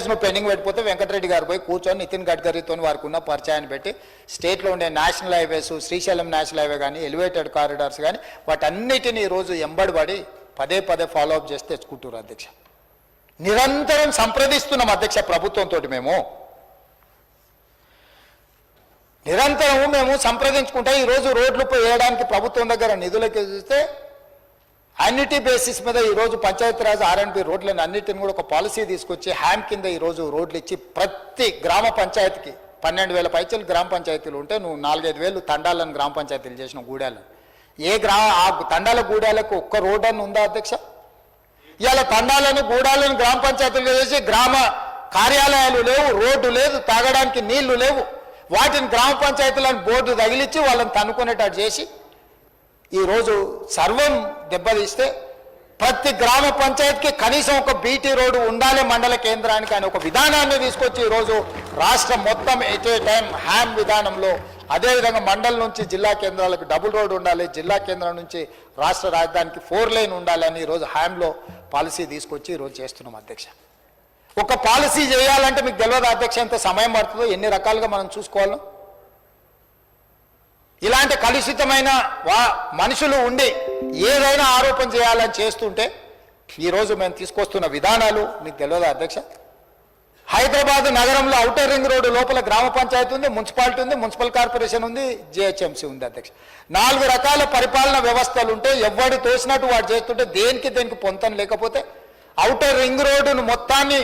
Years నువ్వు pending పెట్టిపోతే Venkatareddy గారు పోయి కూర్చొని నితిన్ గడ్కరీతో వారికి ఉన్న పరిచయాన్ని పెట్టి స్టేట్లో ఉండే national highways Srisailam national highway కానీ ఎలివేటెడ్ కారిడార్స్ కానీ వాటన్నిటిని ఈరోజు ఎంబడిపడి పదే పదే ఫాలో అప్ చేసి తెచ్చుకుంటారు అధ్యక్ష. నిరంతరం సంప్రదిస్తున్నాం అధ్యక్ష ప్రభుత్వంతో మేము. నిరంతరం మేము సంప్రదించుకుంటే ఈరోజు రోడ్లు వేయడానికి ప్రభుత్వం దగ్గర నిధులకి చూస్తే అన్నిటి బేసిస్ మీద ఈరోజు పంచాయతీరాజ్ ఆర్ఎండ్బి రోడ్లను అన్నిటిని కూడా ఒక పాలసీ తీసుకొచ్చి హ్యామ్ కింద ఈరోజు రోడ్లు ఇచ్చి ప్రతి గ్రామ పంచాయతీకి పన్నెండు వేల పైచలు గ్రామ పంచాయతీలు ఉంటే నువ్వు నాలుగైదు వేలు తండాలను గ్రామ పంచాయతీలు చేసిన గూడాలని ఏ గ్రామ ఆ తండాల గూడాలకు ఒక్క రోడ్ అని ఉందా అధ్యక్ష? ఇవాళ తండాలను గూడాలను గ్రామ పంచాయతీలు చేసి గ్రామ కార్యాలయాలు లేవు రోడ్డు లేదు తాగడానికి నీళ్ళు లేవు. వాటిని గ్రామ పంచాయతీలను బోర్డు తగిలిచ్చి వాళ్ళని తనుకునేటట్టు చేసి ఈరోజు సర్వం దెబ్బతీస్తే ప్రతి గ్రామ పంచాయతీకి కనీసం ఒక బీటీ రోడ్డు ఉండాలి మండల కేంద్రానికి అని ఒక విధానాన్ని తీసుకొచ్చి ఈరోజు రాష్ట్రం మొత్తం ఎట్ ఏ టైం హ్యామ్ విధానంలో అదేవిధంగా మండలం నుంచి జిల్లా కేంద్రాలకు డబుల్ రోడ్ ఉండాలి జిల్లా కేంద్రం నుంచి రాష్ట్ర రాజధానికి ఫోర్ లైన్ ఉండాలి అని ఈరోజు హ్యామ్లో పాలసీ తీసుకొచ్చి ఈరోజు చేస్తున్నాం అధ్యక్ష. ఒక పాలసీ చేయాలంటే మీకు తెలియదు అధ్యక్ష? ఎంత సమయం పడుతుందో? ఎన్ని రకాలుగా మనం చూసుకోవాలో? ఇలాంటి కలుషితమైన వా మనుషులు ఉండి ఏదైనా ఆరోపణ చేయాలని చేస్తుంటే ఈరోజు మేము తీసుకొస్తున్న విధానాలు మీకు తెలియదా అధ్యక్ష? హైదరాబాద్ నగరంలో అవుటర్ రింగ్ రోడ్డు లోపల గ్రామ పంచాయతీ ఉంది మున్సిపాలిటీ ఉంది మున్సిపల్ కార్పొరేషన్ ఉంది జిహెచ్ఎంసీ ఉంది అధ్యక్ష. నాలుగు రకాల పరిపాలన వ్యవస్థలు ఉంటే ఎవడు తోసినట్టు వాడు చేస్తుంటే దేనికి దేనికి పొంతన లేకపోతే అవుటర్ రింగ్ రోడ్డును మొత్తాన్ని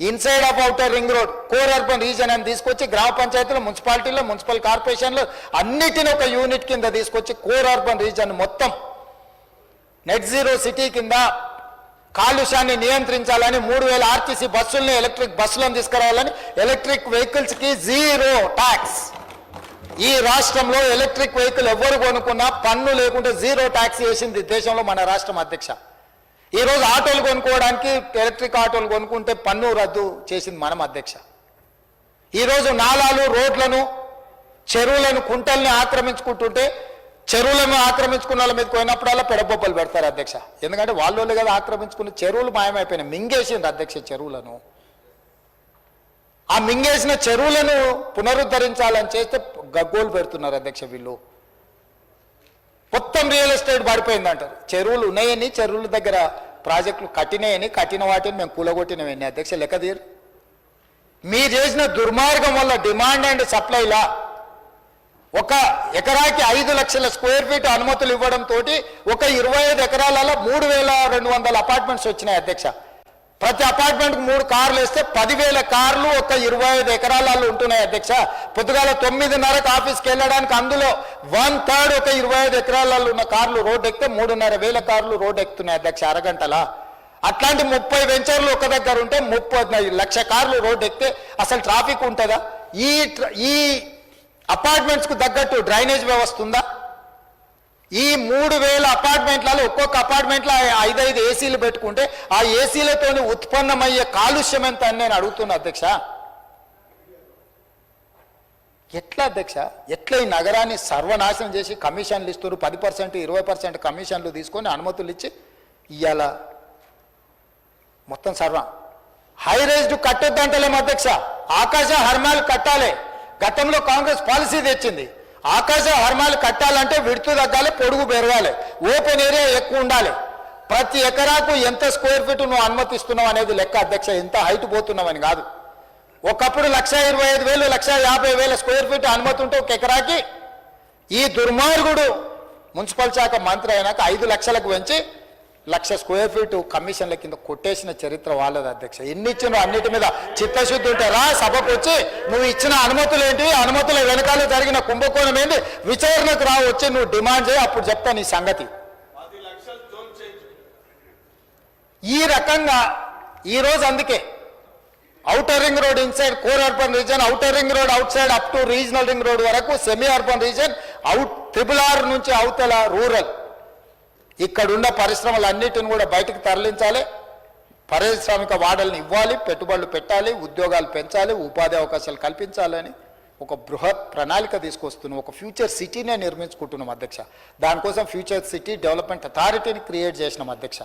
inside of outer ring road core urban region అని తీసుకొచ్చి గ్రామ పంచాయతీలు మున్సిపాలిటీలో మున్సిపల్ కార్పొరేషన్లో అన్నిటిని ఒక యూనిట్ కింద తీసుకొచ్చి కోర్ అర్బన్ రీజన్ మొత్తం నెట్ జీరో సిటీ కింద కాలుష్యాన్ని నియంత్రించాలని మూడు వేల ఆర్టీసీ బస్సుల్ని ఎలక్ట్రిక్ బస్సులను తీసుకురావాలని ఎలక్ట్రిక్ వెహికల్స్కి జీరో ట్యాక్స్ ఈ రాష్ట్రంలో ఎలక్ట్రిక్ వెహికల్ ఎవరు కొనుక్కున్నా పన్ను లేకుంటే జీరో ట్యాక్స్ వేసింది దేశంలో మన రాష్ట్రం అధ్యక్ష. ఈ రోజు ఆటోలు కొనుక్కోవడానికి ఎలక్ట్రిక్ ఆటోలు కొనుక్కుంటే పన్ను రద్దు చేసింది మనం అధ్యక్ష. ఈరోజు నాలాలు రోడ్లను చెరువులను కుంటల్ని ఆక్రమించుకుంటుంటే చెరువులను ఆక్రమించుకున్న వాళ్ళ మీద పోయినప్పుడల్లా పెడబొబ్బలు పెడతారు అధ్యక్ష. ఎందుకంటే వాళ్ళు కదా ఆక్రమించుకున్న చెరువులు మాయమైపోయినాయి. మింగేసింది అధ్యక్ష చెరువులను. ఆ మింగేసిన చెరువులను పునరుద్ధరించాలని చేస్తే గగ్గోలు పెడుతున్నారు అధ్యక్ష వీళ్ళు. మొత్తం రియల్ ఎస్టేట్ పడిపోయింది అంటారు చెరువులు ఉన్నాయని చెరువుల దగ్గర ప్రాజెక్టులు కట్టినాయని కట్టిన వాటిని మేము కూలగొట్టినవన్నీ అధ్యక్ష లెక్క తీరు. మీరు చేసిన దుర్మార్గం వల్ల డిమాండ్ అండ్ సప్లైలా ఒక ఎకరాకి ఐదు లక్షల స్క్వేర్ ఫీట్ అనుమతులు ఇవ్వడం తోటి ఒక ఇరవై ఐదు ఎకరాలలో మూడు వేల రెండు వందల అపార్ట్మెంట్స్ వచ్చినాయి అధ్యక్ష. ప్రతి అపార్ట్మెంట్కి మూడు కార్లు వేస్తే పదివేల కార్లు ఒక ఇరవై ఐదు ఎకరాలలో ఉంటున్నాయి అధ్యక్ష. పొద్దుగాల తొమ్మిదిన్నరకు ఆఫీస్కి వెళ్ళడానికి అందులో వన్ థర్డ్ ఒక ఇరవై ఐదు ఎకరాలలో ఉన్న కార్లు రోడ్డు ఎక్కితే మూడున్నర వేల కార్లు రోడ్డు ఎక్కుతున్నాయి అధ్యక్ష అరగంటలా. అట్లాంటి ముప్పై వెంచర్లు ఒక దగ్గర ఉంటే ముప్పై లక్ష కార్లు రోడ్డు ఎక్కితే అసలు ట్రాఫిక్ ఉంటుందా? ఈ ఈ అపార్ట్మెంట్స్కు తగ్గట్టు డ్రైనేజ్ వ్యవస్థ ఉందా? ఈ మూడు వేల అపార్ట్మెంట్లలో ఒక్కొక్క అపార్ట్మెంట్లో ఐదైదు ఏసీలు పెట్టుకుంటే ఆ ఏసీలతో ఉత్పన్నమయ్యే కాలుష్యం ఎంత అని నేను అడుగుతున్నా అధ్యక్ష. ఎట్లా అధ్యక్ష? ఎట్లా ఈ నగరాన్ని సర్వనాశనం చేసి కమిషన్లు ఇస్తున్నారు? పది పర్సెంట్ ఇరవై పర్సెంట్ కమిషన్లు తీసుకొని అనుమతులు ఇచ్చి ఇవాళ మొత్తం సర్వం. హై రేజ్డ్ కట్టొద్దంటలేము అధ్యక్ష. ఆకాశ హర్మాలు కట్టాలి. గతంలో కాంగ్రెస్ పాలసీ తెచ్చింది. ఆకాశ హర్మాలు కట్టాలంటే విడుతు తగ్గాలి పొడుగు పెరగాలి. ఓపెన్ ఏరియా ఎక్కువ ఉండాలి. ప్రతి ఎకరాకు ఎంత స్క్వేర్ ఫీట్ నువ్వు అనుమతిస్తున్నావు అనేది లెక్క అధ్యక్ష ఎంత హైట్ పోతున్నావని కాదు. ఒకప్పుడు లక్ష ఇరవై ఐదు వేలు లక్ష యాభై వేల స్క్వేర్ ఫీట్ అనుమతి ఉంటే ఒక ఎకరాకి ఈ దుర్మార్గుడు మున్సిపల్ శాఖ మంత్రి అయినాక ఐదు లక్షలకు పెంచి లక్ష స్క్వేర్ ఫీట్ కమిషన్ల కింద కొట్టేసిన చరిత్ర వాళ్ళది అధ్యక్ష. ఎన్ని ఇచ్చినో అన్నిటి మీద చిత్తశుద్ధి ఉంటే రా సభకు వచ్చి నువ్వు ఇచ్చిన అనుమతులు ఏంటి అనుమతుల వెనకాల జరిగిన కుంభకోణం ఏంటి విచారణకు రా వచ్చి నువ్వు డిమాండ్ చేయి అప్పుడు చెప్తా నీ సంగతి. ఈ రకంగా ఈ రోజు అందుకే outer ring road inside core urban region outer ring road outside up to regional ring road వరకు semi urban region out triple R నుంచి అవతల రూరల్. ఇక్కడున్న పరిశ్రమలన్నిటిని కూడా బయటకు తరలించాలి. పారిశ్రామిక వాడల్ని ఇవ్వాలి పెట్టుబడులు పెట్టాలి ఉద్యోగాలు పెంచాలి ఉపాధి అవకాశాలు కల్పించాలని ఒక బృహత్ ప్రణాళిక తీసుకొస్తున్నాం. ఒక ఫ్యూచర్ సిటీనే నిర్మించుకుంటున్నాం అధ్యక్ష. దానికోసం ఫ్యూచర్ సిటీ డెవలప్మెంట్ అథారిటీని క్రియేట్ చేసినాం అధ్యక్ష.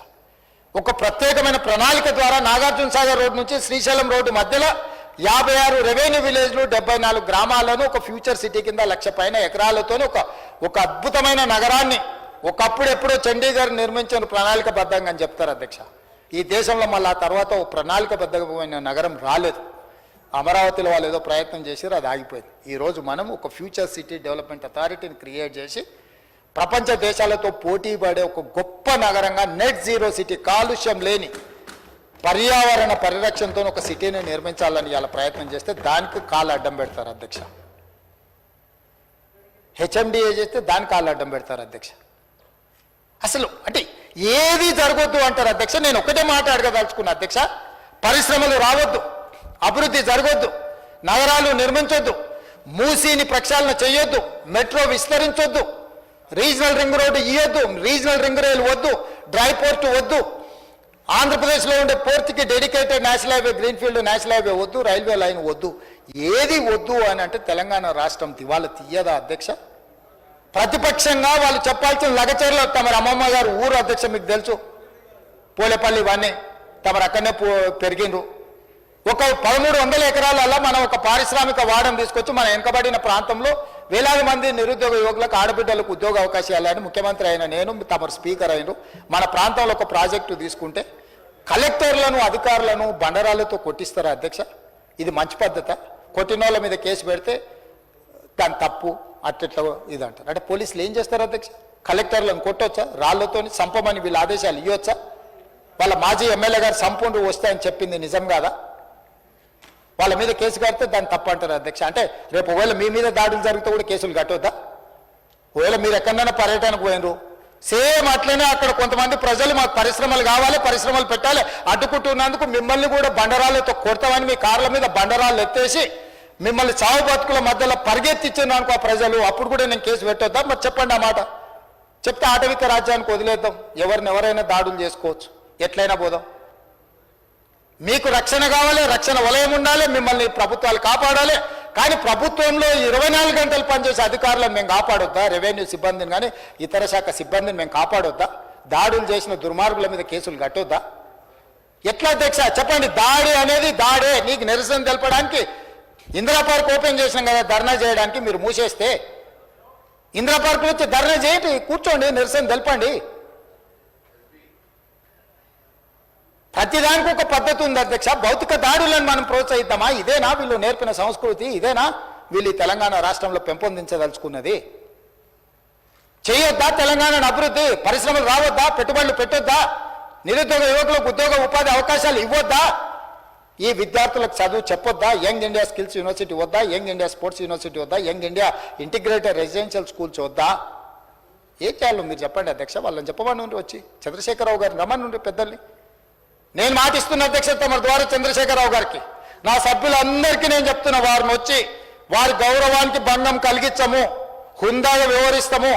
ఒక ప్రత్యేకమైన ప్రణాళిక ద్వారా నాగార్జున సాగర్ రోడ్ నుంచి శ్రీశైలం రోడ్డు మధ్యలో యాభై ఆరు రెవెన్యూ విలేజ్లు డెబ్బై నాలుగు గ్రామాలను ఒక ఫ్యూచర్ సిటీ కింద లక్ష పైన ఎకరాలతో ఒక ఒక అద్భుతమైన నగరాన్ని ఒకప్పుడు ఎప్పుడో చండీగఢ్ నిర్మించిన ప్రణాళికబద్ధంగా అని చెప్తారు అధ్యక్ష. ఈ దేశంలో మళ్ళీ ఆ తర్వాత ఒక ప్రణాళికబద్ధమైన నగరం రాలేదు. అమరావతిలో వాళ్ళు ఏదో ప్రయత్నం చేశారు అది ఆగిపోయింది. ఈరోజు మనం ఒక ఫ్యూచర్ సిటీ డెవలప్మెంట్ అథారిటీని క్రియేట్ చేసి ప్రపంచ దేశాలతో పోటీ పడే ఒక గొప్ప నగరంగా నెట్ జీరో సిటీ కాలుష్యం లేని పర్యావరణ పరిరక్షణతో ఒక సిటీని నిర్మించాలని ఇలా ప్రయత్నం చేస్తే దానికి కాలు అడ్డం పెడతారు అధ్యక్ష. హెచ్ఎండిఏ చేస్తే దానికి కాలు అడ్డం పెడతారు అధ్యక్ష. అసలు అంటే ఏది జరగొద్దు అంటారు అధ్యక్ష? నేను ఒకటే మాట అడగదలుచుకున్నా అధ్యక్ష. పరిశ్రమలు రావద్దు అభివృద్ధి జరగొద్దు నగరాలు నిర్మించొద్దు మూసీని ప్రక్షాళన చేయొద్దు మెట్రో విస్తరించొద్దు రీజనల్ రింగ్ రోడ్డు ఇవ్వద్దు రీజనల్ రింగ్ రైలు వద్దు డ్రై పోర్ట్ వద్దు ఆంధ్రప్రదేశ్లో ఉండే పోర్ట్కి dedicated national highway greenfield national highway వద్దు రైల్వే లైన్ వద్దు ఏది వద్దు అని అంటే తెలంగాణ రాష్ట్రం దివాళ తీయదా అధ్యక్ష? ప్రతిపక్షంగా వాళ్ళు చెప్పాల్సిన లగచర్లు తమరి అమ్మమ్మ గారు ఊరు అధ్యక్ష మీకు తెలుసు. పోలేపల్లి ఇవన్నీ తమరు అక్కడనే పో- పెరిగిండ్రు. ఒక పదమూడు వందల ఎకరాలలో మనం ఒక పారిశ్రామిక వాడని తీసుకొచ్చి మన వెనుకబడిన ప్రాంతంలో వేలాది మంది నిరుద్యోగ యువకులకు ఆడబిడ్డలకు ఉద్యోగ అవకాశాలు అని ముఖ్యమంత్రి అయిన నేను తమరు స్పీకర్ అయినరు. మన ప్రాంతంలో ఒక ప్రాజెక్టు తీసుకుంటే కలెక్టర్లను అధికారులను బండరాలతో కొట్టిస్తారా అధ్యక్ష? ఇది మంచి పద్ధత. కొట్టినోళ్ళ మీద కేసు పెడితే దాని తప్పు. అట్లా ఇది అంటారు అంటే పోలీసులు ఏం చేస్తారు అధ్యక్ష? కలెక్టర్లను కొట్టొచ్చా? రాళ్ళతో సంపమని వీళ్ళ ఆదేశాలు ఇవ్వచ్చా వాళ్ళ మాజీ ఎమ్మెల్యే గారు సంపూర్ణ వస్తాయని చెప్పింది నిజం కాదా? వాళ్ళ మీద కేసు కడితే దాన్ని తప్పంటారు అధ్యక్ష. అంటే రేపు ఒకవేళ మీ మీద దాడులు జరిగితే కూడా కేసులు కట్టొద్దా? ఒకవేళ మీరు ఎక్కడైనా పర్యటనకు పోయినరు సేమ్ అట్లనే అక్కడ కొంతమంది ప్రజలు మాకు పరిశ్రమలు కావాలి పరిశ్రమలు పెట్టాలి అడ్డుకుంటున్నందుకు మిమ్మల్ని కూడా బండరాళ్ళతో కొడతామని మీ కార్ల మీద బండరాళ్ళు ఎత్తేసి మిమ్మల్ని చావు బతుకుల మధ్యలో పరిగెత్తిచ్చిన అనుకో ఆ ప్రజలు అప్పుడు కూడా నేను కేసు పెట్టొద్దా? మరి చెప్పండి ఆ మాట. చెప్తే ఆటవిక రాజ్యానికి వదిలేద్దాం. ఎవరిని ఎవరైనా దాడులు చేసుకోవచ్చు. ఎట్లయినా పోదాం. మీకు రక్షణ కావాలి రక్షణ వలయం ఉండాలి మిమ్మల్ని ప్రభుత్వాలు కాపాడాలి. కానీ ప్రభుత్వంలో ఇరవై నాలుగు గంటలు పనిచేసే అధికారులను మేము కాపాడొద్దా? రెవెన్యూ సిబ్బందిని కానీ ఇతర శాఖ సిబ్బందిని మేము కాపాడొద్దా? దాడులు చేసిన దుర్మార్గుల మీద కేసులు కట్టొద్దా? ఎట్లా అధ్యక్ష? చెప్పండి. దాడి అనేది దాడే. నీకు నిరసన తెలపడానికి ఇందిరా పార్క్ ఓపెన్ చేసినాం కదా ధర్నా చేయడానికి మీరు మూసేస్తే. ఇందిరా పార్క్ వచ్చి ధర్నా చేయండి కూర్చోండి నిరసన తెలపండి. ప్రతిదానికి ఒక పద్ధతి ఉంది అధ్యక్ష. భౌతిక దాడులను మనం ప్రోత్సహిద్దామా? ఇదేనా వీళ్ళు నేర్పిన సంస్కృతి? ఇదేనా వీళ్ళు తెలంగాణ రాష్ట్రంలో పెంపొందించదలుచుకున్నది? చేయొద్దా తెలంగాణ అభివృద్ధి? పరిశ్రమలు రావద్దా? పెట్టుబడులు పెట్టొద్దా? నిరుద్యోగ యువకులకు ఉద్యోగ ఉపాధి అవకాశాలు ఇవ్వొద్దా? ఈ విద్యార్థులకు చదువు చెప్పొద్దా? యంగ్ ఇండియా స్కిల్స్ యూనివర్సిటీ వద్దా? యంగ్ ఇండియా స్పోర్ట్స్ యూనివర్సిటీ వద్దా? Young India integrated residential schools వద్దా? ఏం చేయాలో మీరు చెప్పండి అధ్యక్ష వాళ్ళని చెప్పమని ఉండి వచ్చి. చంద్రశేఖరరావు గారిని రమ్మని ఉండి పెద్దల్ని. నేను మాటిస్తున్న అధ్యక్ష తమ ద్వారా చంద్రశేఖరరావు గారికి. నా సభ్యులందరికీ నేను చెప్తున్న వారిని వచ్చి వారి గౌరవానికి భంగం కలిగించము హుందాగా వ్యవహరిస్తాము.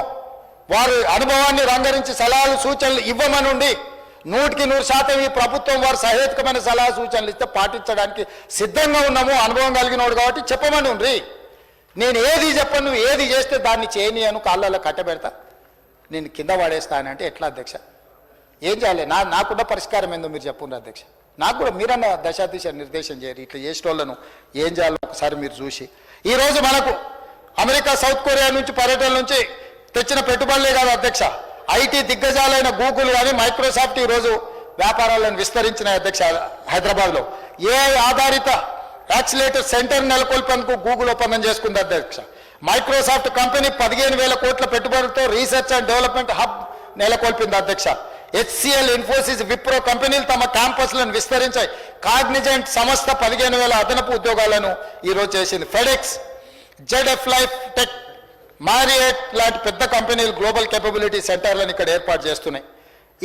వారి అనుభవాన్ని రంగరించి సలహాలు సూచనలు ఇవ్వమనుండి నూటికి నూరు శాతం ఈ ప్రభుత్వం వారు సహేతుకమైన సలహా సూచనలు ఇస్తే పాటించడానికి సిద్ధంగా ఉన్నాము అనుభవం కలిగినోడు కాబట్టి చెప్పమని ఉండ్రి నేను ఏది చెప్పను నువ్వు ఏది చేస్తే దాన్ని చేయని అను కాళ్ళలో కట్టబెడతా నేను కింద పడేస్తానంటే ఎట్లా అధ్యక్ష? ఏం చేయాలి? నా నాకున్న పరిష్కారం ఏందో మీరు చెప్పుండ్రు అధ్యక్ష. నాకు కూడా మీరన్న దశాదిశ నిర్దేశం చేయరు. ఇట్లా చేసేటోళ్ళను ఏం చేయాలో ఒకసారి మీరు చూసి. ఈరోజు మనకు అమెరికా సౌత్ కొరియా నుంచి పర్యటన నుంచి తెచ్చిన పెట్టుబడులే కాదు అధ్యక్ష. ఐటీ దిగ్గజాలైన గూగుల్ కానీ మైక్రోసాఫ్ట్ ఈ రోజు వ్యాపారాలను విస్తరించిన అధ్యక్ష హైదరాబాద్లో. ఏ ఆధారిత యాక్సిలేటర్ సెంటర్ నెలకొల్పేందుకు గూగుల్ ఒప్పందం చేసుకుంది అధ్యక్ష. మైక్రోసాఫ్ట్ కంపెనీ పదిహేను వేల కోట్ల పెట్టుబడులతో రీసెర్చ్ అండ్ డెవలప్మెంట్ హబ్ నెలకొల్పింది అధ్యక్ష. హెచ్సిఎల్ ఇన్ఫోసిస్ విప్రో కంపెనీలు తమ క్యాంపస్లను విస్తరించాయి. కాగ్నిజెంట్ సంస్థ పదిహేను వేల అదనపు ఉద్యోగాలను ఈరోజు చేసింది. FedEx ZF life tech Marriott లాంటి పెద్ద కంపెనీలు గ్లోబల్ కేపబిలిటీ సెంటర్లను ఇక్కడ ఏర్పాటు చేస్తున్నాయి.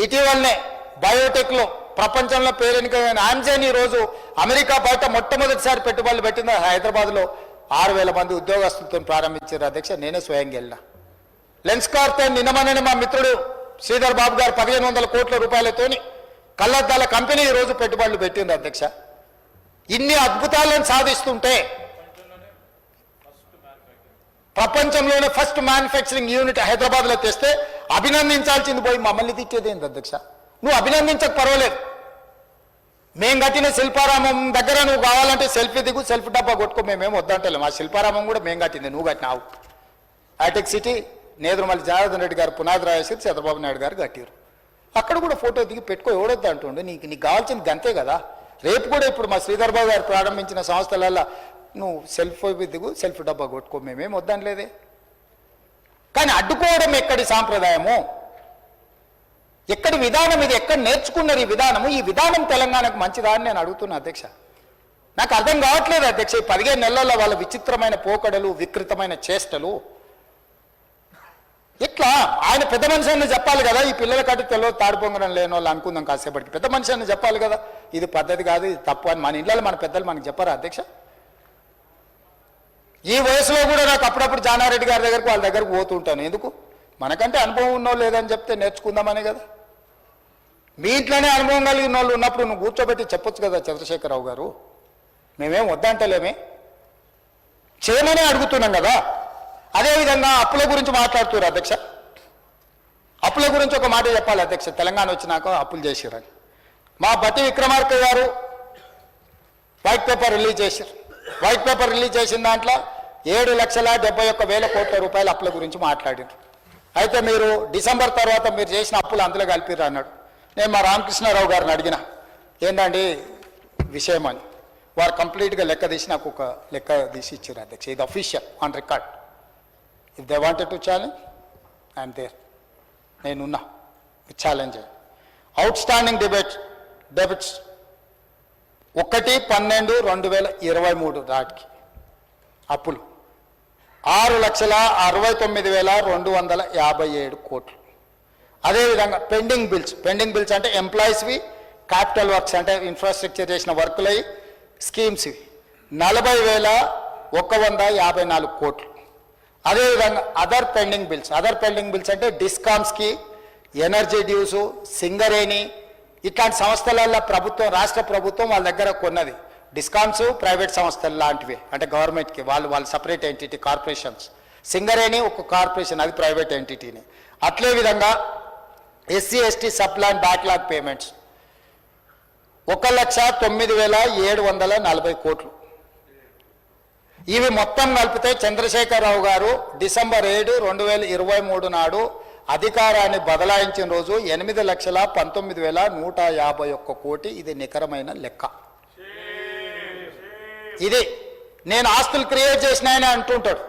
ఇటీవలనే బయోటెక్లో ప్రపంచంలో పేరెనికైన ఆమ్జెన్ ఈరోజు రోజు అమెరికా బయట మొట్టమొదటిసారి పెట్టుబడులు పెట్టింది. హైదరాబాద్లో ఆరు వేల మంది ఉద్యోగస్తులతో ప్రారంభించారు అధ్యక్ష. నేనే స్వయంగా వెళ్ళిన. లెన్స్ కార్తో నిన్నమనని మా మిత్రుడు శ్రీధర్ బాబు గారు పదిహేను వందల కోట్ల రూపాయలతోని కళ్ళద్దాల కంపెనీ ఈరోజు రోజు పెట్టుబడులు పెట్టింది అధ్యక్ష. ఇన్ని అద్భుతాలను సాధిస్తుంటే ప్రపంచంలోనే ఫస్ట్ మ్యానుఫ్యాక్చరింగ్ యూనిట్ హైదరాబాద్లో తెస్తే అభినందించాల్సింది పోయి మమ్మల్ని తిట్టేదేంది అధ్యక్ష? నువ్వు అభినందించక పర్వాలేదు. మేం కట్టిన శిల్పారామం దగ్గర నువ్వు కావాలంటే సెల్ఫీ దిగు సెల్ఫీ డబ్బా కొట్టుకో మేమేం వద్దంటలేము ఆ శిల్పారామం కూడా మేము కట్టింది నువ్వు కట్టినావు. హైటెక్ సిటీ నేదురుమల్లి జనార్దన్ రెడ్డి గారు పునాది రాయేసి చంద్రబాబు నాయుడు గారు కట్టారు అక్కడ కూడా ఫోటో దిగి పెట్టుకో ఎవడొద్దు అంటుండే నీకు నీకు కావాల్సింది గంతే కదా. రేపు కూడా ఇప్పుడు మా శ్రీధర్ బాబు గారు ప్రారంభించిన సంస్థలల్లో నువ్వు సెల్ఫ్ దిగు సెల్ఫ్ డబ్బా కొట్టుకో మేమేం వద్దనలేదే. కానీ అడ్డుకోవడం ఎక్కడి సాంప్రదాయము? ఎక్కడి విధానం ఇది? ఎక్కడ నేర్చుకున్నారు ఈ విధానము? ఈ విధానం తెలంగాణకు మంచిదా అని నేను అడుగుతున్నా అధ్యక్ష. నాకు అర్థం కావట్లేదు అధ్యక్ష ఈ పదిహేను నెలల్లో వాళ్ళ విచిత్రమైన పోకడలు వికృతమైన చేష్టలు. ఎట్లా? ఆయన పెద్ద మనిషి అని చెప్పాలి కదా ఈ పిల్లల కట్టు తెలియదు తాడిపొంగడం లేని వాళ్ళు అనుకుందాం కాసేపటికి. పెద్ద మనిషి అని చెప్పాలి కదా ఇది పద్ధతి కాదు ఇది తప్పు అని మన ఇళ్ళలో మన పెద్దలు మనకు చెప్పారా అధ్యక్ష? ఈ వయసులో కూడా నాకు అప్పుడప్పుడు జానారెడ్డి గారి దగ్గరకు వాళ్ళ దగ్గరకు పోతూ ఉంటాను ఎందుకు? మనకంటే అనుభవం ఉన్నోళ్ళు లేదని చెప్తే నేర్చుకుందామనే కదా. మీ ఇంట్లోనే అనుభవం కలిగిన వాళ్ళు ఉన్నప్పుడు నువ్వు కూర్చోబెట్టి చెప్పొచ్చు కదా చంద్రశేఖరరావు గారు? మేమేం వద్దంటలేమే? చేయమనే అడుగుతున్నాం కదా. అదేవిధంగా అప్పుల గురించి మాట్లాడుతున్నారు అధ్యక్ష. అప్పుల గురించి ఒక మాట చెప్పాలి అధ్యక్ష. తెలంగాణ వచ్చినాక అప్పులు చేసిరని మా Bhatti Vikramarka garu white paper release చేశారు వైట్ పేపర్ రిలీజ్ చేసిన దాంట్లో ఏడు లక్షల డెబ్బై ఒక్క వేల కోట్ల రూపాయల అప్పుల గురించి మాట్లాడారు అయితే మీరు డిసెంబర్ తర్వాత మీరు చేసిన అప్పులు అందులో కలిపిర్రు అన్నాడు. నేను మా రామకృష్ణారావు గారిని అడిగిన ఏంటండి విషయం అని? వారు కంప్లీట్గా లెక్క తీసి నాకు ఒక లెక్క తీసి ఇచ్చారు అధ్యక్ష. ఇది official on record if they wanted to challenge I'm there నేనున్నా. Challenge outstanding debate debits ఒకటి పన్నెండు రెండు వేల ఇరవై మూడు నాటికి అప్పులు. ఆరు లక్షల అరవై తొమ్మిది వేల రెండు వందల యాభై ఏడు కోట్లు. అదేవిధంగా పెండింగ్ బిల్స్. పెండింగ్ బిల్స్ అంటే ఎంప్లాయీస్వి క్యాపిటల్ వర్క్స్ అంటే ఇన్ఫ్రాస్ట్రక్చర్ చేసిన వర్కులై స్కీమ్స్వి నలభై వేల ఒక వంద యాభై నాలుగు కోట్లు. అదేవిధంగా other pending bills. Other pending bills అంటే డిస్కామ్స్కి ఎనర్జీ డ్యూసు సింగరేణి ఇట్లాంటి సంస్థలల్లో ప్రభుత్వం రాష్ట్ర ప్రభుత్వం వాళ్ళ దగ్గర కొన్నది. డిస్కామ్స్ ప్రైవేట్ సంస్థలు లాంటివి. అంటే గవర్నమెంట్కి వాళ్ళు వాళ్ళు సపరేట్ ఎంటిటీ కార్పొరేషన్స్. సింగరేణి ఒక కార్పొరేషన్ అది ప్రైవేట్ ఎంటిటీని. అట్లే విధంగా SC ST subplan backlog payments. ఒక లక్ష తొమ్మిది వేల ఏడు వందల నలభై కోట్లు. ఇవి మొత్తం కలిపితే చంద్రశేఖరరావు గారు డిసెంబర్ ఏడు రెండు వేల ఇరవై మూడు నాడు అధికారాన్ని బదలాయించిన రోజు ఎనిమిది లక్షల పంతొమ్మిది వేల నూట యాభై ఒక్క కోటి ఇది నికరమైన లెక్క. ఇది నేను ఆస్తులు క్రియేట్ చేసినాయని అంటుంటాడు.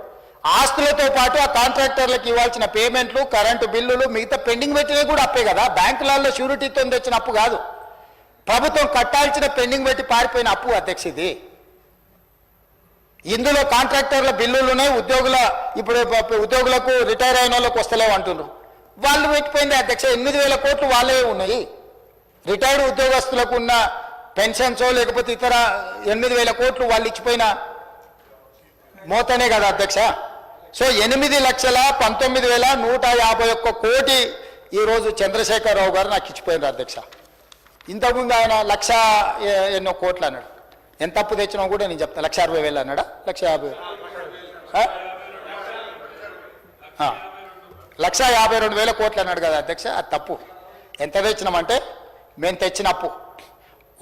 ఆస్తులతో పాటు ఆ కాంట్రాక్టర్లకు ఇవ్వాల్సిన పేమెంట్లు కరెంటు బిల్లులు మిగతా పెండింగ్ పెట్టినవి కూడా అప్పే కదా. బ్యాంకులలో షూరిటీతో తెచ్చిన అప్పు కాదు. ప్రభుత్వం కట్టాల్సిన పెండింగ్ పెట్టి పారిపోయిన అప్పు అధ్యక్ష ఇది. ఇందులో కాంట్రాక్టర్ల బిల్లులునే ఉద్యోగుల ఇప్పుడు ఉద్యోగులకు రిటైర్ అయిన వాళ్ళకి వస్తలేవు అంటున్నారు. వాళ్ళు పెట్టిపోయింది అధ్యక్ష ఎనిమిది వేల కోట్లు వాళ్ళే ఉన్నాయి. రిటైర్డ్ ఉద్యోగస్తులకు ఉన్న పెన్షన్స్ లేకపోతే ఇతర ఎనిమిది వేల కోట్లు వాళ్ళు ఇచ్చిపోయిన మోతనే కదా అధ్యక్ష. సో ఎనిమిది లక్షల పంతొమ్మిది వేల నూట యాభై ఒక్క కోటి ఈరోజు చంద్రశేఖరరావు గారు నాకు ఇచ్చిపోయినారు అధ్యక్ష. ఇంతకుముందు ఆయన లక్ష ఎన్నో కోట్లు అన్నాడు. ఎంత అప్పు తెచ్చినా కూడా నేను చెప్తాను లక్ష అరవై వేలు అన్నాడా? లక్ష యాభై వేలు. లక్ష యాభై రెండు వేల కోట్లు అన్నాడు కదా అధ్యక్ష అది తప్పు. ఎంత తెచ్చినామంటే మేము తెచ్చిన అప్పు.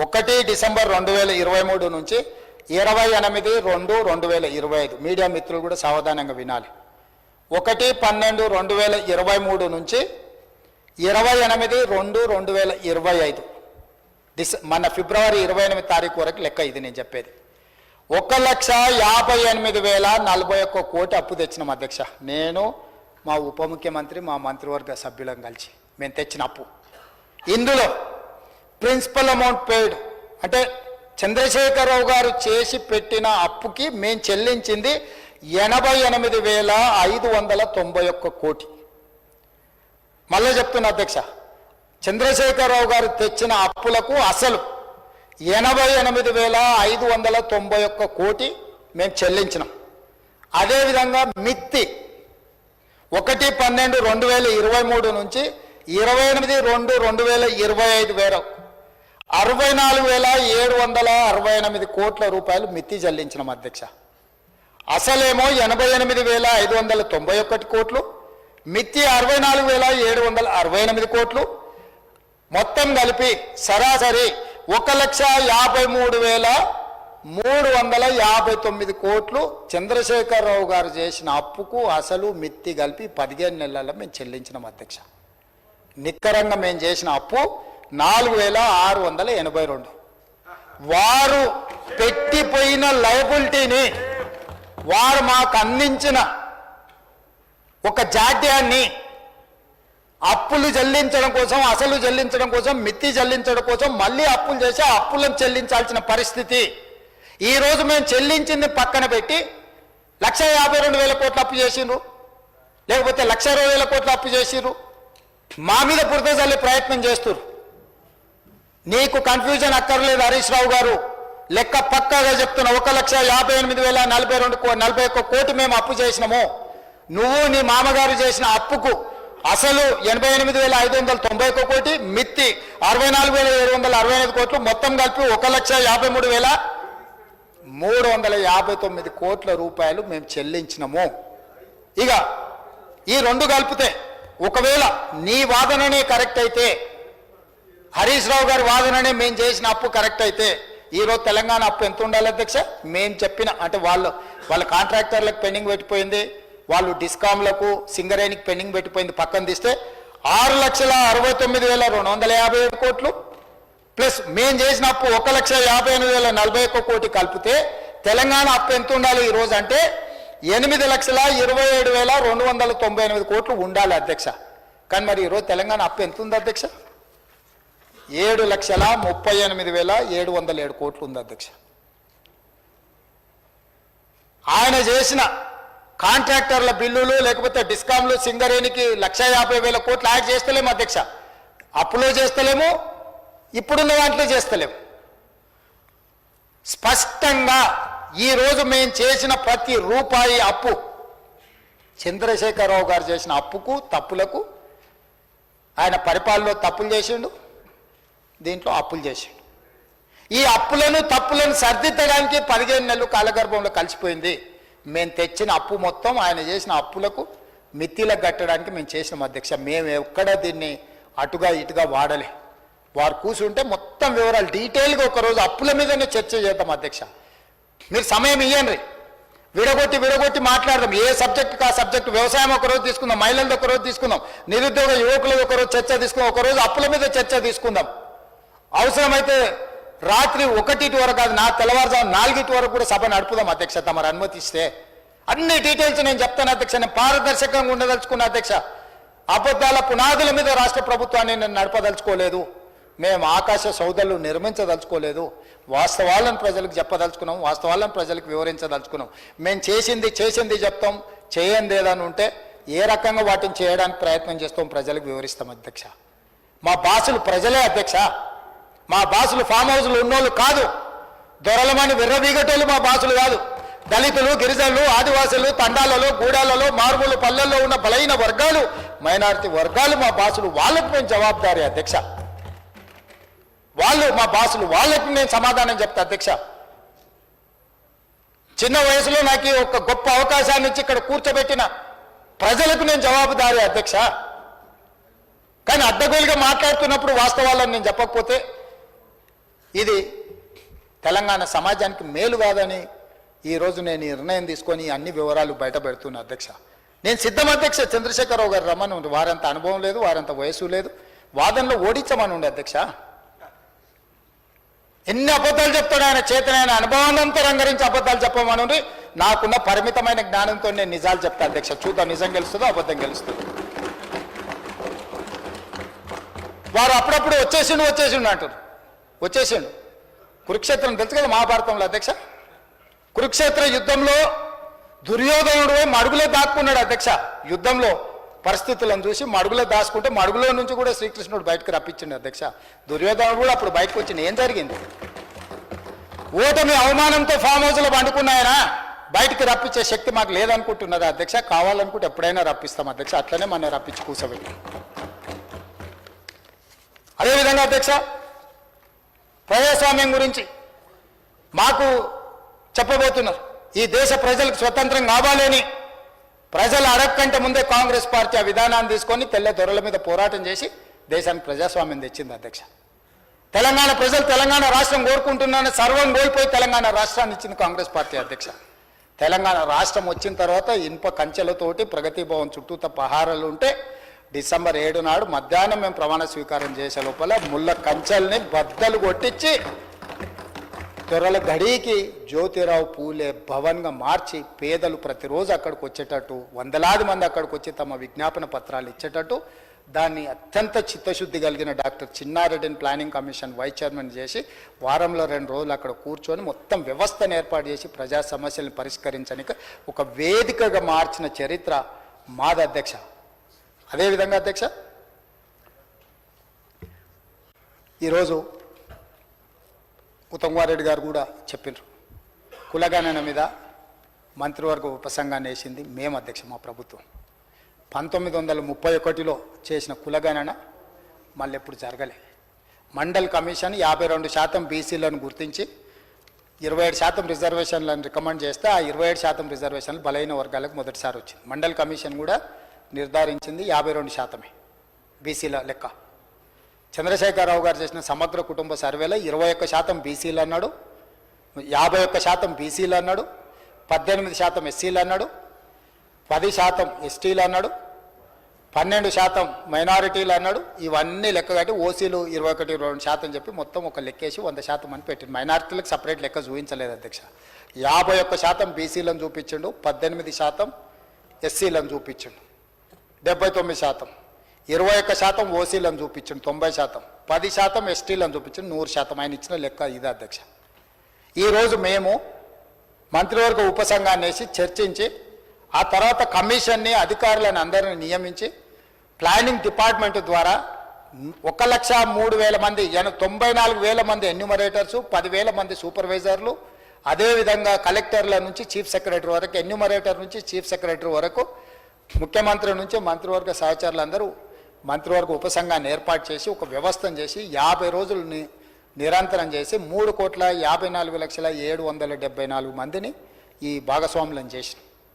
ఒకటి డిసెంబర్ రెండు వేల ఇరవై మూడు నుంచి ఇరవై ఎనిమిది రెండు రెండు వేల ఇరవై ఐదు. మీడియా మిత్రులు కూడా సావధానంగా వినాలి. ఒకటి పన్నెండు రెండు వేల ఇరవై మూడు నుంచి ఇరవై ఎనిమిది రెండు రెండు వేల ఇరవై ఐదు. డిస మన ఫిబ్రవరి ఇరవై ఎనిమిది తారీఖు వరకు లెక్క ఇది నేను చెప్పేది. ఒక లక్ష యాభై ఎనిమిది వేల నలభై ఒక్క కోటి అప్పు తెచ్చినాం అధ్యక్ష. నేను మా ఉప ముఖ్యమంత్రి మా మంత్రివర్గ సభ్యులం కలిసి మేము తెచ్చిన అప్పు. ఇందులో ప్రిన్సిపల్ అమౌంట్ పేడ్ అంటే చంద్రశేఖరరావు గారు చేసి పెట్టిన అప్పుకి మేము చెల్లించింది ఎనభై ఎనిమిది వేల ఐదు వందల తొంభై ఒక్క కోటి. మళ్ళీ చెప్తున్నా అధ్యక్ష చంద్రశేఖరరావు గారు తెచ్చిన అప్పులకు అసలు ఎనభై ఎనిమిది వేల ఐదు వందల తొంభై ఒక్క కోటి మేము చెల్లించినాం. అదేవిధంగా మిత్తి ఒకటి పన్నెండు రెండు వేల ఇరవై మూడు నుంచి ఇరవై ఎనిమిది రెండు రెండు వేల ఇరవై ఐదు వేల అరవై నాలుగు వేల ఏడు వందల అరవై ఎనిమిది కోట్ల రూపాయలు మిత్తి చెల్లించిన అధ్యక్ష. అసలేమో ఎనభై ఎనిమిది వేల ఐదు వందల తొంభై ఒకటి కోట్లు మిత్తి అరవై నాలుగు వేల ఏడు వందల అరవై ఎనిమిది కోట్లు మొత్తం కలిపి సరాసరి ఒక లక్ష యాభై మూడు వేల మూడు వందల యాభై తొమ్మిది కోట్లు చంద్రశేఖరరావు గారు చేసిన అప్పుకు అసలు మిత్తి కలిపి పదిహేను నెలల్లో మేము చెల్లించినాం అధ్యక్ష. నిక్కరంగా మేము చేసిన అప్పు నాలుగు వేల ఆరు వందల ఎనభై రెండు. వారు పెట్టిపోయిన లయబిలిటీని వారు మాకు అందించిన ఒక జాడ్యాన్ని అప్పులు చెల్లించడం కోసం అసలు చెల్లించడం కోసం మిత్తి చెల్లించడం కోసం మళ్ళీ అప్పులు చేసి అప్పులను చెల్లించాల్సిన పరిస్థితి ఈ రోజు మేము చెల్లించింది పక్కన పెట్టి లక్ష యాభై రెండు వేల కోట్లు అప్పు చేసిండ్రు. లేకపోతే లక్ష ఇరవై వేల కోట్లు అప్పు చేసిండ్రు. మా మీద బురద చల్లే ప్రయత్నం చేస్తురు నీకు కన్ఫ్యూజన్ అక్కర్లేదు హరీష్ రావు గారు. లెక్క పక్కాగా చెప్తున్నా ఒక లక్ష యాభై ఎనిమిది వేల నలభై రెండు కో- నలభై ఒక్క కోటి మేము అప్పు చేసినాము. నువ్వు నీ మామగారు చేసిన అప్పుకు అసలు ఎనభై ఎనిమిది వేల ఐదు వందల తొంభై ఒక్క కోటి మిత్తి అరవై నాలుగు వేల ఏడు వందల అరవై ఐదు కోట్లు మొత్తం కలిపి ఒక లక్ష యాభై మూడు వేల మూడు వందల యాభై తొమ్మిది కోట్ల రూపాయలు మేము చెల్లించినము. ఇక ఈ రెండు కలిపితే ఒకవేళ నీ వాదననే కరెక్ట్ అయితే హరీష్ రావు గారి వాదననే మేము చేసిన అప్పు కరెక్ట్ అయితే ఈరోజు తెలంగాణ అప్పు ఎంత ఉండాలి అధ్యక్ష? మేము చెప్పిన అంటే వాళ్ళు వాళ్ళ కాంట్రాక్టర్లకు పెండింగ్ పెట్టిపోయింది వాళ్ళు డిస్కామ్లకు సింగరేణికి పెండింగ్ పెట్టిపోయింది పక్కన తీస్తే ఆరు లక్షల అరవై తొమ్మిది వేల రెండు వందల యాభై ఏడు కోట్లు ప్లస్ మేము చేసిన అప్పు ఒక లక్ష యాభై ఎనిమిది వేల నలభై ఒక్క కోటి కలిపితే తెలంగాణ అప్పు ఎంత ఉండాలి ఈరోజు అంటే ఎనిమిది లక్షల ఇరవై ఏడు వేల రెండు వందల తొంభై ఎనిమిది కోట్లు ఉండాలి అధ్యక్ష. కానీ మరి ఈరోజు తెలంగాణ అప్పు ఎంత ఉంది అధ్యక్ష? ఏడు లక్షల ముప్పై ఎనిమిది వేల ఏడు వందల ఏడు కోట్లు ఉంది అధ్యక్ష. ఆయన చేసిన కాంట్రాక్టర్ల బిల్లులు లేకపోతే డిస్కామ్లు సింగరేణికి లక్ష యాభై వేల కోట్లు యాడ్ చేస్తలేము అధ్యక్ష. అప్పులో చేస్తలేము ఇప్పుడున్న దాంట్లో చేస్తలేము స్పష్టంగా ఈ రోజు మేము చేసిన ప్రతి రూపాయి అప్పు చంద్రశేఖరరావు గారు చేసిన అప్పుకు తప్పులకు ఆయన పరిపాలనలో తప్పులు చేసిండు దీంట్లో అప్పులు చేసిండు. ఈ అప్పులను తప్పులను సర్దిద్దడానికి పదిహేను నెలలు కాలగర్భంలో కలిసిపోయింది. మేము తెచ్చిన అప్పు మొత్తం ఆయన చేసిన అప్పులకు మిత్తిలకు కట్టడానికి మేము చేసినాం అధ్యక్ష. మేము ఎక్కడ దీన్ని అటుగా ఇటుగా వాడలే. వారు కూర్చుంటే మొత్తం వివరాలు డీటెయిల్గా ఒకరోజు అప్పుల మీదనే చర్చ చేద్దాం అధ్యక్ష. మీరు సమయం ఇయ్యండి. విడగొట్టి విడగొట్టి మాట్లాడదాం. ఏ సబ్జెక్ట్ ఆ సబ్జెక్ట్? వ్యవసాయం ఒకరోజు తీసుకుందాం. మహిళలది ఒకరోజు తీసుకుందాం. నిరుద్యోగ యువకులది ఒకరోజు చర్చ తీసుకుందాం. ఒకరోజు అప్పుల మీద చర్చ తీసుకుందాం. అవసరమైతే రాత్రి ఒకటిటి వరకు కాదు నా తెల్లవారుజాము నాలుగిటి వరకు కూడా సభ నడుపుదాం అధ్యక్ష. తమరు అనుమతిస్తే. అన్ని డీటెయిల్స్ నేను చెప్తాను అధ్యక్ష. నేను పారదర్శకంగా ఉండదలుచుకున్న అధ్యక్ష. అబద్ధాల పునాదుల మీద రాష్ట్ర ప్రభుత్వాన్ని నేను నడపదలుచుకోలేదు. మేము ఆకాశ సౌదలు నిర్మించదలుచుకోలేదు. వాస్తవాలను ప్రజలకు చెప్పదలుచుకున్నాం వాస్తవాలను ప్రజలకు వివరించదలుచుకున్నాం. మేము చేసింది చేసింది చెప్తాం చేయంది ఏదని ఉంటే ఏ రకంగా వాటిని చేయడానికి ప్రయత్నం చేస్తాం ప్రజలకు వివరిస్తాం అధ్యక్ష. మా బాసులు ప్రజలే అధ్యక్ష. మా బాసులు ఫామ్ హౌస్లు ఉన్నోళ్ళు కాదు. దొరలమని విర్రవీగటోళ్ళు మా బాసులు కాదు. దళితులు గిరిజనులు ఆదివాసులు తండాలలో గూడాలలో మారుమూల పల్లెల్లో ఉన్న బలైన వర్గాలు మైనారిటీ వర్గాలు మా బాసులు. వాళ్ళకు మేము జవాబుదారీ అధ్యక్ష. వాళ్ళు మా బాసులు వాళ్ళకి నేను సమాధానం చెప్తా అధ్యక్ష. చిన్న వయసులో నాకు ఒక గొప్ప అవకాశాన్ని ఇచ్చి ఇక్కడ కూర్చోబెట్టిన ప్రజలకు నేను జవాబుదారి అధ్యక్ష. కానీ అడ్డగోలుగా మాట్లాడుతున్నప్పుడు వాస్తవాలను నేను చెప్పకపోతే ఇది తెలంగాణ సమాజానికి మేలు కాదని ఈరోజు నేను నిర్ణయం తీసుకొని అన్ని వివరాలు బయటపెడుతున్నా అధ్యక్ష. నేను సిద్ధం అధ్యక్ష. చంద్రశేఖరరావు గారు రమ్మను వారంత అనుభవం లేదు వారంత వయసు లేదు. వాదనలో ఓడించమని ఉండే అధ్యక్ష. ఎన్ని అబద్ధాలు చెప్తాడు ఆయన చేతనైన అనుభవాన్నంతా రంగరించి అబద్ధాలు చెప్పమని నాకున్న పరిమితమైన జ్ఞానంతో నేను నిజాలు చెప్తా అధ్యక్ష. చూద్దాం నిజం గెలుస్తుందో అబద్ధం గెలుస్తుంది? వారు అప్పుడప్పుడు వచ్చేసిండు వచ్చేసిండు అంటారు. వచ్చేసిండు. కురుక్షేత్రం తెలుసు కదా మహాభారతంలో అధ్యక్ష? కురుక్షేత్ర యుద్ధంలో దుర్యోధనుడు మడుగులే దాక్కున్నాడు అధ్యక్ష యుద్ధంలో. పరిస్థితులను చూసి మడుగులో దాచుకుంటే మడుగులో నుంచి కూడా శ్రీకృష్ణుడు బయటకు రప్పించిండు అధ్యక్ష. దుర్యోధనుడు కూడా అప్పుడు బయటకు వచ్చింది ఏం జరిగింది? ఓటమి అవమానంతో ఫామ్ హౌస్లో పండుకున్నాయనా? బయటికి రప్పించే శక్తి మాకు లేదనుకుంటున్నదా అధ్యక్ష? కావాలనుకుంటే ఎప్పుడైనా రప్పిస్తాం అధ్యక్ష. అట్లనే మన రప్పించి కూర్చోబెట్టి అదేవిధంగా అధ్యక్ష ప్రజాస్వామ్యం గురించి మాకు చెప్పబోతున్నారు. ఈ దేశ ప్రజలకు స్వతంత్రం కావాలని ప్రజలు అడగకంటే ముందే కాంగ్రెస్ పార్టీ ఆ విధానాన్ని తీసుకొని తెల్ల దొరల మీద పోరాటం చేసి దేశానికి ప్రజాస్వామ్యం తెచ్చింది అధ్యక్ష. తెలంగాణ ప్రజలు తెలంగాణ రాష్ట్రం కోరుకుంటున్నారని సర్వం కోల్పోయి తెలంగాణ రాష్ట్రాన్ని ఇచ్చింది కాంగ్రెస్ పార్టీ అధ్యక్ష. తెలంగాణ రాష్ట్రం వచ్చిన తర్వాత ఇనుప కంచెలతోటి ప్రగతి భవన్ చుట్టూత పహారాలు ఉంటే డిసెంబర్ ఏడు నాడు మధ్యాహ్నం మేము ప్రమాణ స్వీకారం చేసే లోపల ముళ్ళ కంచెల్ని బద్దలు కొట్టించి దొరల గడికి జ్యోతిరావు పూలే భవన్గా మార్చి పేదలు ప్రతిరోజు అక్కడికి వచ్చేటట్టు వందలాది మంది అక్కడికి వచ్చి తమ విజ్ఞాపన పత్రాలు ఇచ్చేటట్టు దాన్ని అత్యంత చిత్తశుద్ధి కలిగిన డాక్టర్ చిన్నారెడ్డిని ప్లానింగ్ కమిషన్ వైస్ చైర్మన్ చేసి వారంలో రెండు రోజులు అక్కడ కూర్చొని మొత్తం వ్యవస్థను ఏర్పాటు చేసి ప్రజా సమస్యలను పరిష్కరించడానికి ఒక వేదికగా మార్చిన చరిత్ర మాది అధ్యక్ష. అదేవిధంగా అధ్యక్ష ఈరోజు ఉత్తమ్ రెడ్డి గారు కూడా చెప్పినారు కులగణన మీద మంత్రివర్గ ఉపసంఘాన్ని వేసింది మేము అధ్యక్ష మా ప్రభుత్వం. పంతొమ్మిది వందల ముప్పై ఒకటిలో చేసిన కులగణన మళ్ళీ ఎప్పుడు జరగలే. మండల్ కమిషన్ యాభై రెండు శాతం బీసీలను గుర్తించి ఇరవై ఏడు శాతం రిజర్వేషన్లను రికమెండ్ చేస్తే ఆ ఇరవై ఏడు శాతం రిజర్వేషన్లు బలైన వర్గాలకు మొదటిసారి వచ్చింది. మండల్ కమిషన్ కూడా నిర్ధారించింది యాభై రెండు శాతమే బీసీల లెక్క. చంద్రశేఖరరావు గారు చేసిన సమగ్ర కుటుంబ సర్వేలో ఇరవై ఒక్క శాతం బీసీలు అన్నాడు యాభై ఒక్క శాతం బీసీలు అన్నాడు పద్దెనిమిది శాతం ఎస్సీలు అన్నాడు పది శాతం ఎస్టీలు అన్నాడు పన్నెండు శాతం మైనారిటీలు అన్నాడు. ఇవన్నీ లెక్క కట్టి ఓసీలు ఇరవై ఒకటి రెండు శాతం చెప్పి మొత్తం ఒక లెక్కేసి వంద శాతం అని పెట్టింది మైనారిటీలకు సపరేట్ లెక్క చూపించలేదు అధ్యక్ష. యాభై ఒక్క శాతం బీసీలను చూపించిండు పద్దెనిమిది శాతం ఎస్సీలను చూపించిండు డెబ్బై తొమ్మిది శాతం. ఇరవై ఒక్క శాతం ఓసీలను చూపించిండు తొంభై శాతం. పది శాతం ఎస్టీలను చూపించిండు నూరు శాతం. ఆయన ఇచ్చిన లెక్క ఇదే అధ్యక్ష. ఈరోజు మేము మంత్రివర్గ ఉపసంఘాన్ని వేసి చర్చించి ఆ తర్వాత కమిషన్ని అధికారులను అందరిని నియమించి ప్లానింగ్ డిపార్ట్మెంట్ ద్వారా ఒక లక్ష మూడు వేల మంది ఎన తొంభై నాలుగు వేల మంది ఎన్యూమరేటర్స్ పదివేల మంది సూపర్వైజర్లు అదేవిధంగా కలెక్టర్ల నుంచి చీఫ్ సెక్రటరీ వరకు ఎన్యూమరేటర్ నుంచి చీఫ్ సెక్రటరీ వరకు ముఖ్యమంత్రి నుంచి మంత్రివర్గ సహచరులందరూ మంత్రివర్గ ఉపసంఘాన్ని ఏర్పాటు చేసి ఒక వ్యవస్థను చేసి యాభై రోజులని నిరంతరం చేసి మూడు కోట్ల యాభై నాలుగు లక్షల ఏడు వందల డెబ్బై నాలుగు మందిని ఈ భాగస్వాములను చేసినాం.